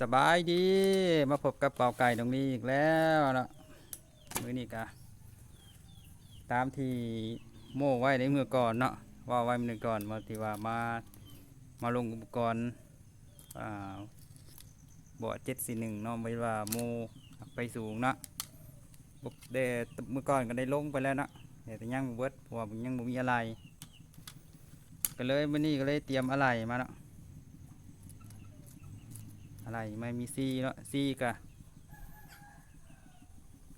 สบายดีมาพบกับเป่าไก่ตรงนี้อีกแล้วเนาะมือนี้กะตามที่โม่ไว้ในเมื่อก่อนเนาะว่าไว้เมื่อก่อนมาที่ว่ามามาลงอุปกรณ์อ่าบ่อเจ็ดสี่หนึ่งเนาะไม่ว่าโมไปสูงเนาะบุกเดเมื่อก่อนก็ได้ลงไปแล้วเนาะแต่ยังบ่เบิดเพราะว่ายังบ่มีอะไร ก็เลยมือนี้ก็เลยเตรียมอะไรมาเนาะ อะไรไม่มีซีเนาะซีกะ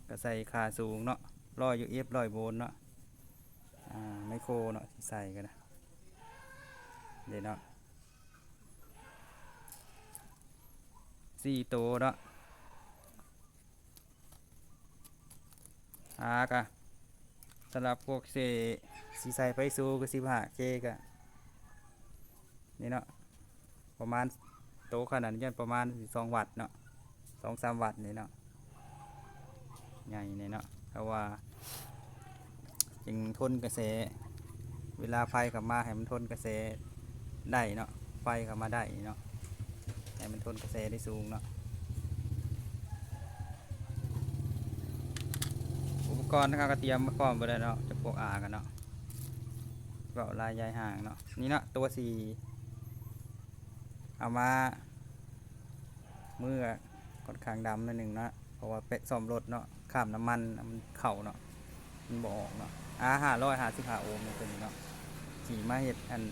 ก็ใส่ขาสูงเนาะร้อยอยู่เอฟร้อยโวลต์เนาะอ่าไมโครเนาะที่ใส่กันนะเดี๋ยวเนาะสี่ตัวเนาะอากะสำหรับพวกเสสีใส่ไฟสูก็สิบห้าเคกะนี่เนาะประมาณ โตขนาดนี้ประมาณสองวัตต์เนาะสองสามวัตต์นี่เนาะใหญ่นี่เนาะเพราะว่าจึงทนกระแส เวลาไฟเข้ามาให้มันทนกระแสได้เนาะไฟเข้ามาได้เนาะให้มันทนกระแสได้สูงเนาะอุปกรณ์นะครับก็เตรียมมาพร้อมไปแล้วเนาะจะพวกอากันเนาะเบาลายยายห่างเนาะนี่เนาะตัวสี่เอามา มื่อค่อนข้างดำนิดหนึ่งนะเพราะว่าเป็ดซ่อมรถเนาะข้ามน้ำมันมันเข่าเนาะมันบออกเนาะอาห้าร้อยห้าสิบห้าโอห์มเนี่ยตัวนี้เนาะขี่มาเห็ดอัน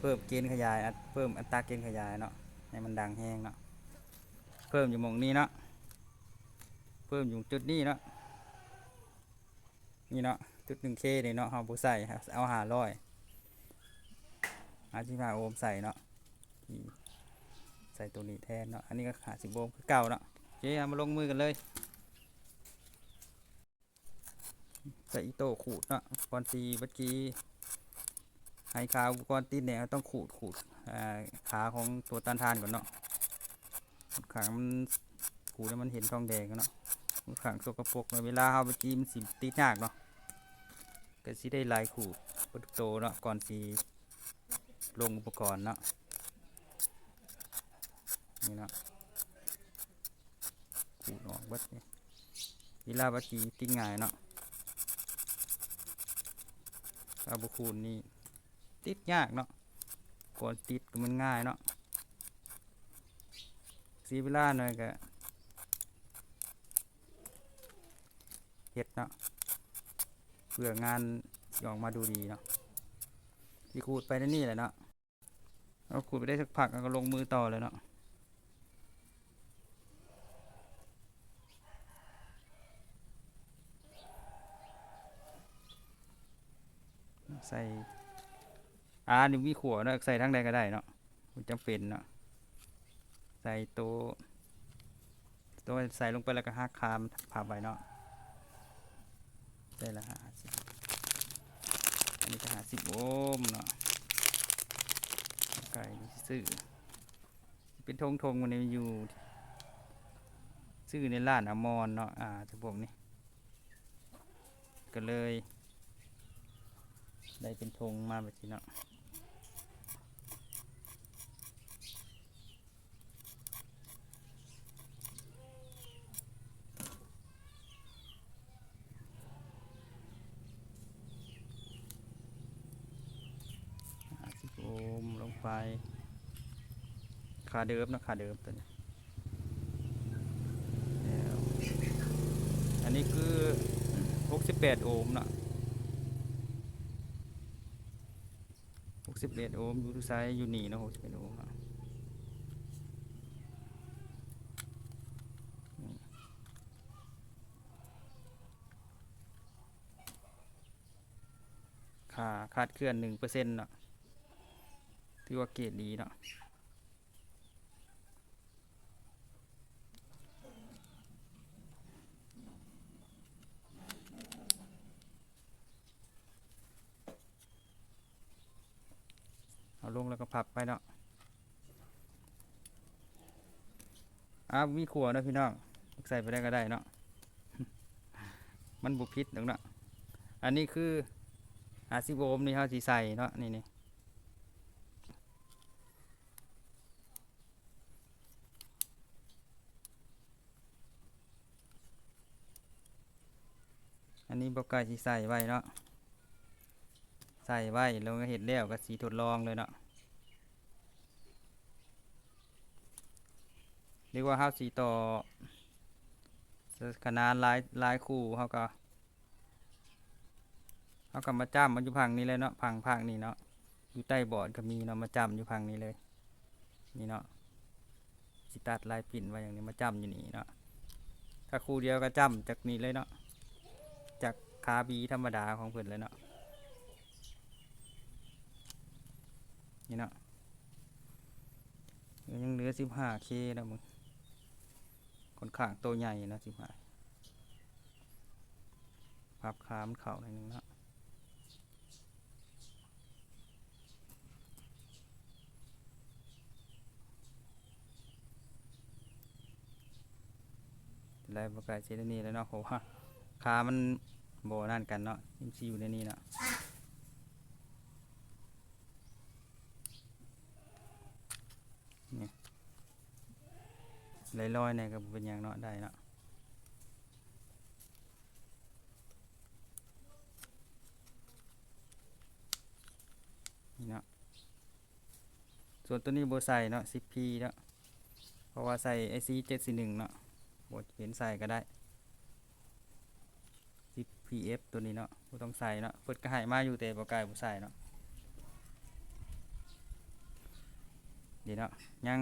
เพิ่มเกณฑ์ขยายอัดเพิ่มอัตราเกณฑ์ขยายเนาะให้มันดังแห้งเนาะเพิ่มอยู่มองนี้เนาะเพิ่มอยู่จุดนี้เนาะนี่เนาะจุดหนึ่งเคนี่เนาะเอาบุใส่เอาห้าร้อยห้าสิบห้าโอห์มใส่เนาะ ใส่ตัวนี้แทนเนาะ อันนี้ก็ขาสิบโบมคือเก่าเนาะเคเอามาลงมือกันเลย ใส่อีโต้ขูดเนาะก่อนสีเมื่อกี้ให้ขาอุปกรณ์ติดเนี่ยต้องขูดขูดขาของตัวต้านทานก่อนเนาะขางมันขูดแล้วมันเห็นทองแดงกันเนาะขางสกปรกเวลาเอาเมื่อกี้มันสิติดยากเนาะก็สิได้ลายขูดโตเนาะก่อนสีลงอุปกรณ์เนาะ นี่นะขูดออกเบัดนี่เวลาบัดกีติ้งง่ายเนาะถ้าบุคูณนี่ติดยากเนาะก่อนติดก็มันง่ายเนาะสีเวลาหน่อยก็เฮ็ดเนาะเพื่องานสิออกมาดูดีเนาะที่ขูดไปนั่นนี่แหละเนาะเราขูดไปได้สักพักก็ลงมือต่อเลยเนาะ ส่อ่านี่มีขัวเนาะใส่ทั้งใดก็ได้เนาะมันจำเป็นเนาะใส่ตัวตัวใส่ลงไปแล้วก็หักคามผ่าไปเนาะใส่ละห้าสิบอันนี้ก็ห้าสิบโอห์มเนาะไก่ซื้อเป็นทงทงมันอยู่ซื้อในร้านอมรเนาะอ่าจะพวกนี้ก็เลย ได้เป็นธงมาแบบนี้เนาะโอห์มลงไปขาเดิมนะขาเดิมตัวนี้อันนี้คือ 68 โอห์มเนาะ หก สิบเอ็ดโอห์มอยู่ที่ไซส์อยู่นี่นะหกสิบเอ็ดโอห์มค่าคาดเคลื่อนหนึ่งเปอร์เซ็นต์เนาะที่ว่าเกรดดีเนาะ ผักไปเนาะอ้าวมีขัวนะพี่น้องใส่ไปได้ก็ได้เนาะมันบุพิษตรงเนาะอันนี้คืออาซิโบมนี่เขาสีใส่เนาะนี่นี่อันนี้บอกไก่สีใส่ไว้เนาะใส่ไว้แล้วก็เห็ดแล้วก็สีทดลองเลยเนาะ เรียกว่าเฮาสีต่อขนาดหลายหลายคู่เฮาก็เฮาก็มาจ้ำมันอยู่พังนี้เลยเนาะพังพังนี่เนาะอยู่ใต้บอร์ดก็มีเนาะมาจ้ำอยู่พังนี้เลย นี่เนาะสิตัดลายปิ่นไว้อย่างนี้มาจ้ำอยู่นี่เนาะถ้าคู่เดียวก็จ้ำจากนี้เลยเนาะจากคาบีธรรมดาของเพิ่นเลยเนาะนี่เนาะยังเหลือ 15k นะมึง ค่อนข้างตัวใหญ่นะ15พับขามนเข่าหน่อยนึงเนาะไรบกล้าเชดนี่แล้วเนาะเพราะว่าขามันโบนั่นกันเนาะยิมซีอยู่ในนี้เนาะเนี่ย ลอยๆเนี่ยก็เป็นอย่างเนาะได้เนาะนี่เนาะส่วนตัวนี้โบใส่เนาะ 10p เนาะเพราะว่าใส่ IC 741เนาะโบเห็นใส่ก็ได้ 10pf ตัวนี้เนาะโบต้องใส่เนาะเปิดก็ให้มาอยู่แต่บ่กล้าบ่ใส่เนาะดีเนาะยัง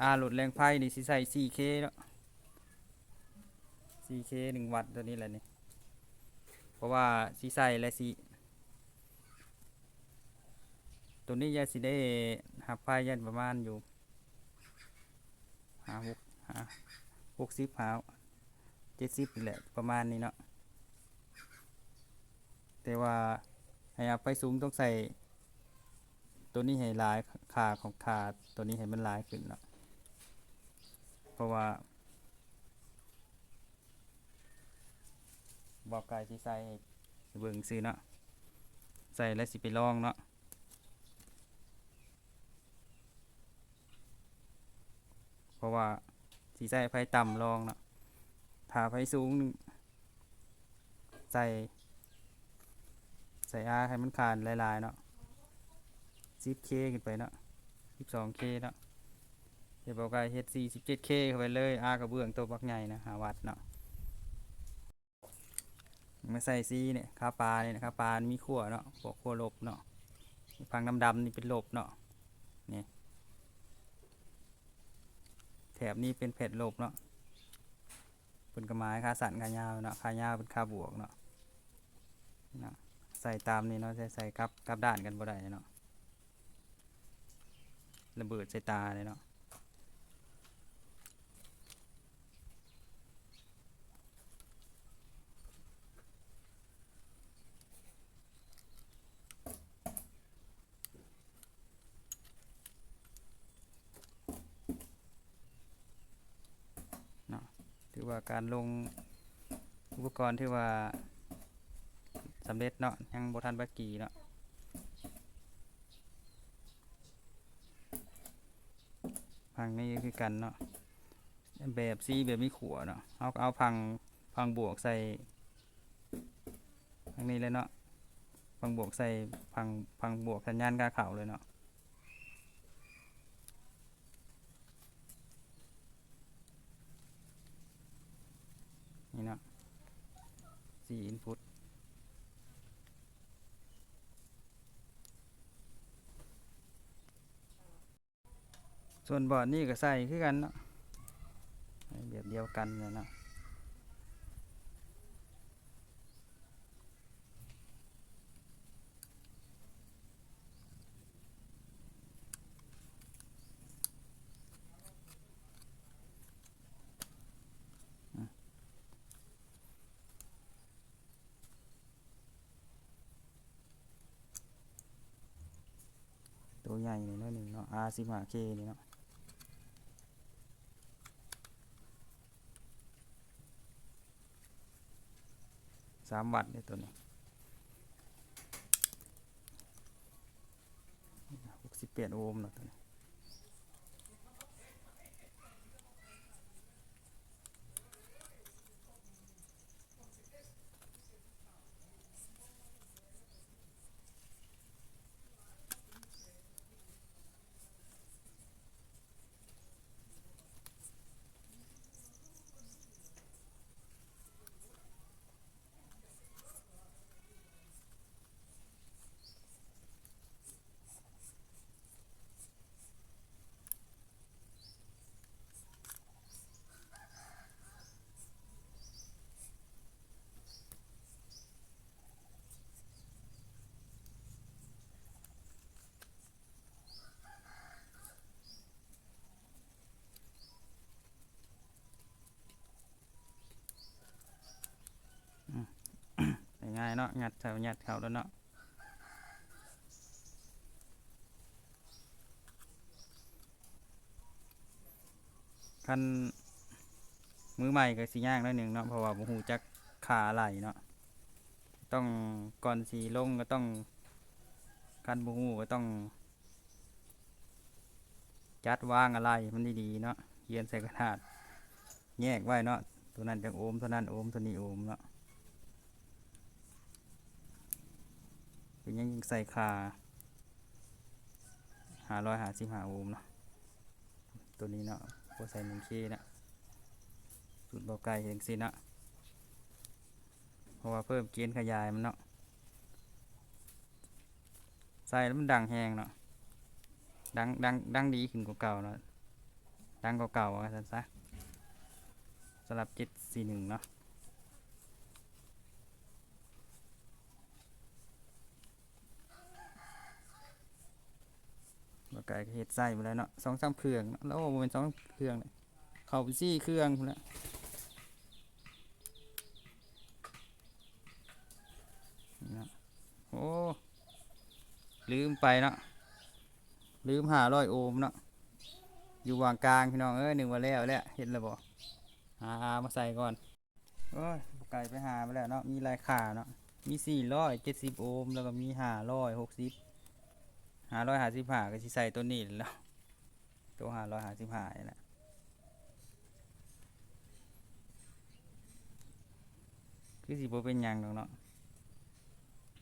อาโหลดแรงไฟนี่สิใส่ 4k เนาะ 4k 1 วัตต์ตัวนี้แหละนี่ เพราะว่าสิใส่และสิตัวนี้ยาสิได้หับไฟยันประมาณอยู่หาหกหาหกสิบหาเจ็ดสิบนี่แหละประมาณนี้เนาะแต่ว่าให้อาไปสูงต้องใส่ ตัวนี้ให้หลายขาของขาตัวนี้ให้มันหลายขึ้นเนาะ เพราะว่าบอกกายที่ใส่เบิ่งซื้อเนาะใส่แล้วสิไปลองเนาะเพราะว่าสีใส่ไฟต่ำลองเนาะถ้าไฟสูงใส่ใส่อาให้มันคานลายๆเนาะ 10k ขึ้นไปเนาะ 12k เนาะ ดี๋ยวบอกว่าเฮ็ด 47k เข้าไปเลยอากระเบื้องตัวบักใหญ่นะหาวัดเนาะมาใส่ซีเนี่ยคาปลาเนี่ยนะครับปลา มีขั้วเนาะพวกขั้วลบเนาะพังดำๆนี่เป็นลบเนาะนี่แถบนี้เป็นเพจลบเนาะเป็นกระไม้ค่าสันค่ายาวเนาะค่ายาวเป็นค่าบวกเนาะเนาะใส่ตามนี้เนาะใส่ใส่กับกับด้านกันบ่ได้เนาะระเบิดใส่ตาเลยเนาะถือ ว่าการลงอุปกรณ์ที่ว่าสำเร็จเนาะยังบทันบักกีเนาะพังนี่คือกันเนาะแบบซีแบบมีขัวเนาะเอาเอาพังพังบวกใส่พังนี้เลยเนาะพังบวกใส่พังพังบวกสัญญาณกาเข่าวเลยเนาะ นี่เนาะสี่อินพุตส่วนบอร์ดนี่ก็ใส่คือกันเนาะแบบเดียวกันเลยเนาะ หญ่นี่เนาะหนึ่งเนาะ R สิบห้า K นี่เนาะสามวัตต์เนี่ยตัวนี้หกสิบแปดโอห์มเนาะตัวนี้ ง่ายเนาะงัดใส่ยัดเขาแล้วเนาะคันมือใหม่ก็สิยากหน้หนึ่งเนาะเพราะว่าบ่ฮู้จักขาไหลเนาะต้องก่อนสีลงก็ต้องคันบ่ฮู้ก็ต้อง จัดวางอะไรมันดีๆเนาะเขียนใส่กระดาษแยกไว้เนาะตัวนั้นจากโอมตัวนั้นโอมตัวนี้โอมเนาะ เป็นยังยิงใส่คาหาร้อยหาสิบหาโอห์มเนาะตัวนี้เนาะพวใส่หนึ่งเคนะจุดเบาไกลเห็นสินะเพราะว่าเพิ่มเกณฑ์ขยายมันเนาะใส่แล้วมันดังแหงเนาะดังดังดังดีขึ้นกว่าเก่าเนาะดังกว่าเก่าว่าซั่นซะสำหรับเจ็ดสี่หนึ่งเนาะ ก็เฮ็ดใส่ไปแล้วเนาะสองสามเครื่องแล้วบ่เป็นสองเครื่องเลยเข้าไปสี่เครื่องพุ่นละนะโอ้ลืมไปเนาะลืมหาร้อยโอห์มเนาะอยู่วางกลางพี่น้องเอ้ยหนึ่งวันแล้วแล้วเห็นแล้วบ่หามาใส่ก่อนโอ้ยไก่ไปหาไปแล้วเนาะมีลายขาเนาะมีสี่ร้อยเจ็ดสิบโอห์มแล้วก็มีห้าร้อยหกสิบ ห้าร้อยห้าสิบห้าก็สิใส่ตัวนี้แล้ว ตัวห้าร้อยห้าสิบห้านี่แหละคือสิบเป็นยังดอกเนาะ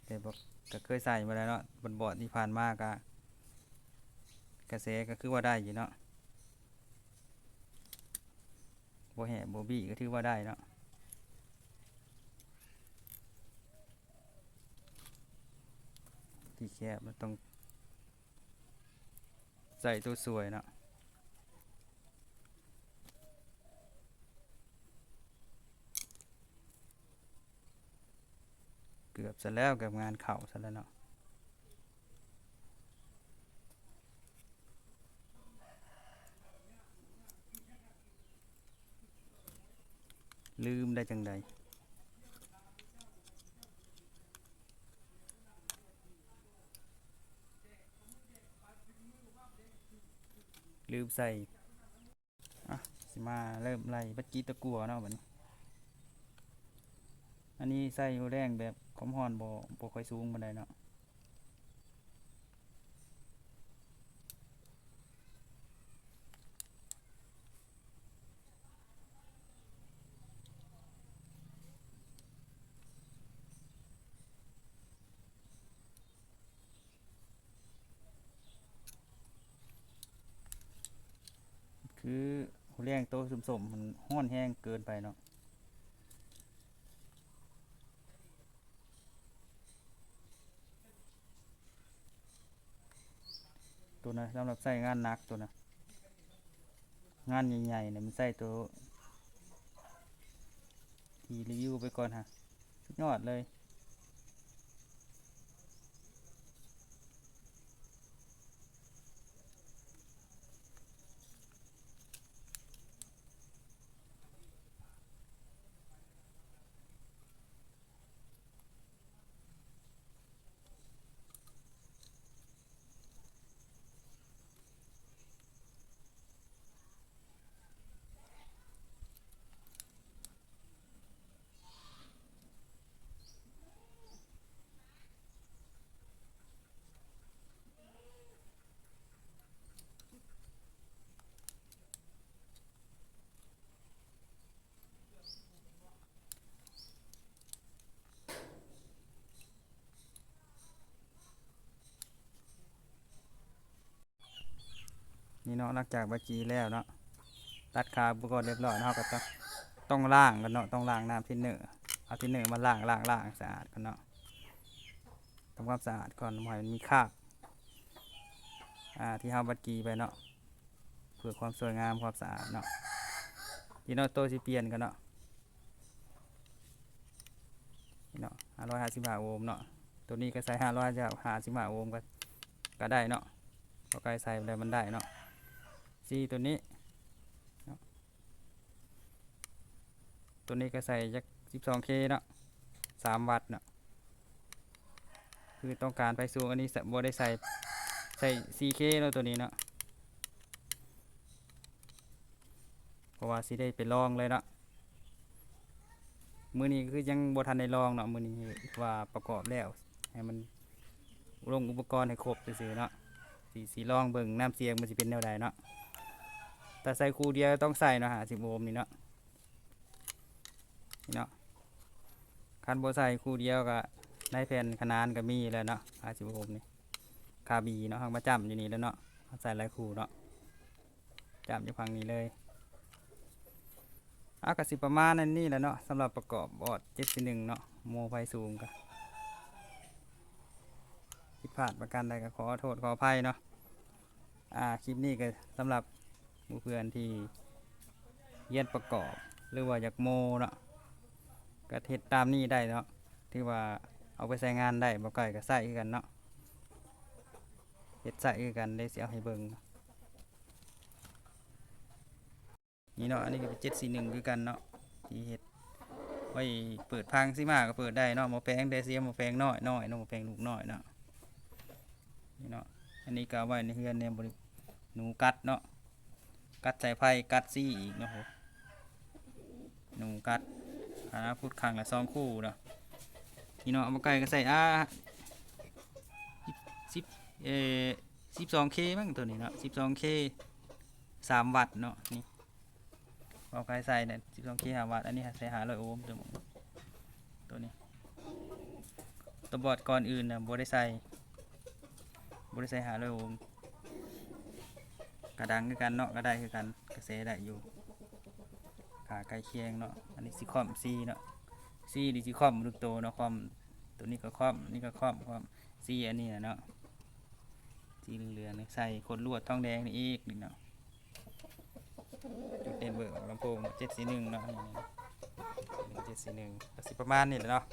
แต่บอกก็เคยใส่มาแล้วเนาะบนบอร์ดที่ผ่านมากะกระแสก็คือว่าได้อยู่เนาะโบแห่โบบี้ก็ถือว่าได้เนาะที่แคบมันต้อง ใส่ตัวสวยเนาะเกือบเสร็จแล้วกับงานเข่าเสร็จแล้วเนาะลืมได้จังใด ลืมใส่อะสิมาเริ่มไล่บัจจีตะกัวเนาะบัดนี้ อันนี้ใส่แรงแบบขมฮอนบ่บ่ค่อยสูงบันไดเนาะ คือหัวแรงโต สมมันห้อนแห้งเกินไปเนาะตัวนะสำหรับใส่งานนักตัวนะงานใหญ่ๆเนี่ยมันใส่ตัว ทีรีวิวไปก่อนฮะสุดยอดเลย นาะหลังจากบัจีแล้วเนาะตัดขาบุกรเรียบร้อยเนาะก็ต้องต้องล้างกันเนาะต้องล้างน้ำที่เนื้อเอาที่เนื้อมาล้างล้างล้างสะอาดกันเนาะทำความสะอาดก่อนบ่ให้มันมีคราบอ่าที่เฮาบัจีไปเนาะเพื่อความสวยงามความสะอาดเนาะที่เนาะโตวสิเปลี่ยนกันเนาะนี่เนาะห้าร้อยห้าสิบห้าโอห์มเนาะตัวนี้ก็ใส่ห้าร้อยห้าสิบห้าโอห์มก็ก็ได้เนาะพอใกล้ใส่ไปแล้วมันได้เนาะ ซีตัวนี้ ตัวนี้ก็ใส่จาก 12K เนาะ3 วัตต์เนาะคือต้องการไฟสูงอันนี้บได้ใส่ใส่ 4K เนาะตัวนี้เนาะเพราะว่าสิได้ไปลองเลยเนาะมือนี้คือยังบทันได้ลองเนาะมือนี้ว่าประกอบแล้วให้มันลงอุปกรณ์ให้ครบซื่อเนาะสีสีลองเบิ่งน้ำเสียงมันสิเป็นแนวใดเนาะ แต่ใส่คูเดียวต้องใส่เนาะ50โอห์มนี่เนาะนี่เนาะคันบ่ใส่คูเดียวก็ในแผ่นขนานก็มีแล้วเนาะ50โอห์มนี่คาบีเนาะเฮามาจำอยู่นี่แล้วเนาะใส่หลายคูเนาะจำอยู่ฝั่งนี้เลยอากาสิประมาณนั้นนี่แหละเนาะสำหรับประกอบบอร์ด71เนาะโมไฟสูงก็ผิดพลาดประการใดก็ขอโทษขออภัยเนาะอ่าคลิปนี้ก็สำหรับ มู่เพื่อนที่เรียนประกอบ หรือว่าอยากโมเนาะก็เฮ็ดตามนี้ได้เนาะที่ว่าเอาไปใช้งานได้บ่ไก่ก็ใส่คือกันเนาะเฮ็ดใส่คือกันได้สิเอาให้เบิ่งนี่เนาะอันนี้ก็เป็นเจ็ดสี่หนึ่งคือกันเนาะที่เฮ็ดไว้เปิดพังซิมาก็เปิดได้เนาะหมอแปลงได้เสียหมอแปลงน้อยน้อยเนาะหมอแปลงลูกน้อยเนาะนี่เนาะอันนี้ก็ไว้ในเฮือนในบริหนูกัดเนาะ กัดใส่ไผ่กัดซี่อีกเนาะโหหนูกัดหาพุดขังละสองคู่เนาะนี่เนาะเอามาไก่ก็ใส่อ่าสิบเอสิบสองเคมั้งตัวนี้เนาะสิบสองเคสามวัตต์เนาะนี่เอาไกใส่เนี่ยสิบสองเคหาวัตต์อันนี้ใส่หาร้อยโอห์มตัวหมูตัวนี้ตัวบอร์ดก่อนอื่นนะบได้ใส่บได้ใส่หาร้อยโอห์ม กระดังคือกันเนาะก็ได้คือกันกระแสได้อยู่ขาใกล้เคียงเนาะอันนี้ซิคอมซีเนาะซีดิซิคอมลูกโตเนาะคอมตัวนี้ก็คอมนี่ก็คอมคอมซีอันนี้นะเนาะสีเหลืองๆนี่ใส่ขนลวดทองแดงนี่อีกนี่เนาะจุดเด่นเบิกลำโพงเจ็ดสีหนึ่งเนาะเจ็ดสีหนึ่งประมาณนี้แหละเนาะ